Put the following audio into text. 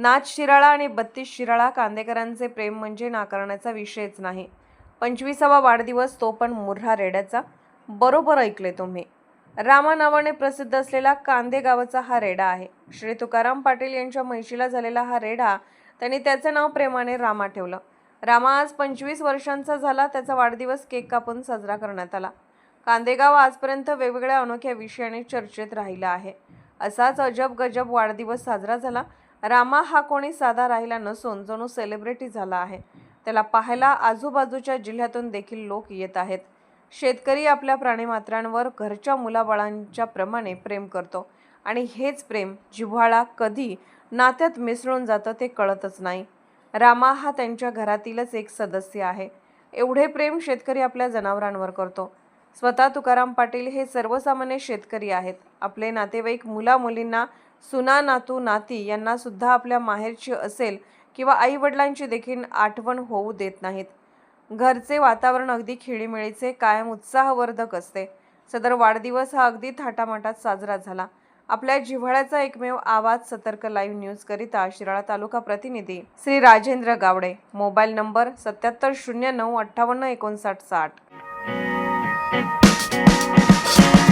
नाच शिराळा आणि बत्तीस शिराळा कांदेकरांचे प्रेम म्हणजे नाकारण्याचा विषयच नाही. पंचवीसावा वाढदिवस तो पण मुर्हा रेड्याचा. बरोबर ऐकले तुम्ही. रामा नावाने प्रसिद्ध असलेला कांदे गावाचा हा रेडा आहे. श्री तुकाराम पाटील यांच्या म्हैशीला झालेला हा रेडा त्यांनी त्याचं नाव प्रेमाने रामा ठेवलं. रामा आज पंचवीस वर्षांचा झाला त्याचा वाढदिवस केक कापून साजरा करण्यात आला. कांदेगाव आजपर्यंत वेगवेगळ्या अनोख्या विषयाने चर्चेत राहिला आहे. असाच अजब गजब वाढदिवस साजरा झाला रामा हा कोणी साधा राहिला नसून जणू सेलिब्रिटी झाला आहे. त्याला पाहायला आजूबाजूच्या जिल्ह्यातून देखील लोक येत आहेत. शेतकरी आपल्या प्राणीमात्रांवर घरच्या मुलाबाळांच्या प्रमाणे प्रेम करतो. आणि हेच प्रेम जिव्हाळा कधी नात्यात मिसळून जातं ते कळतच नाही. रामा हा त्यांच्या घरातीलच एक सदस्य आहे. एवढे प्रेम शेतकरी आपल्या जनावरांवर करतो. स्वतः तुकाराम पाटील हे सर्वसामान्य शेतकरी आहेत. आपले नातेवाईक मुलामुलींना सुना नातू नाती यांना सुद्धा आपल्या माहेरची असेल किंवा आईवडिलांची देखील आठवण होऊ देत नाहीत. घरचे वातावरण अगदी खेळीमेळीचे कायम उत्साहवर्धक असते. सदर वाढदिवस हा अगदी थाटामाटात साजरा झाला. आपल्या जिव्हाळ्याचा एकमेव आवाज सतर्क लाईव्ह न्यूज करिता शिराळा तालुका प्रतिनिधी श्री राजेंद्र गावडे. मोबाईल नंबर सत्याहत्तर शून्य नऊ अठ्ठावन्न एकोणसाठ साठ. Thank you.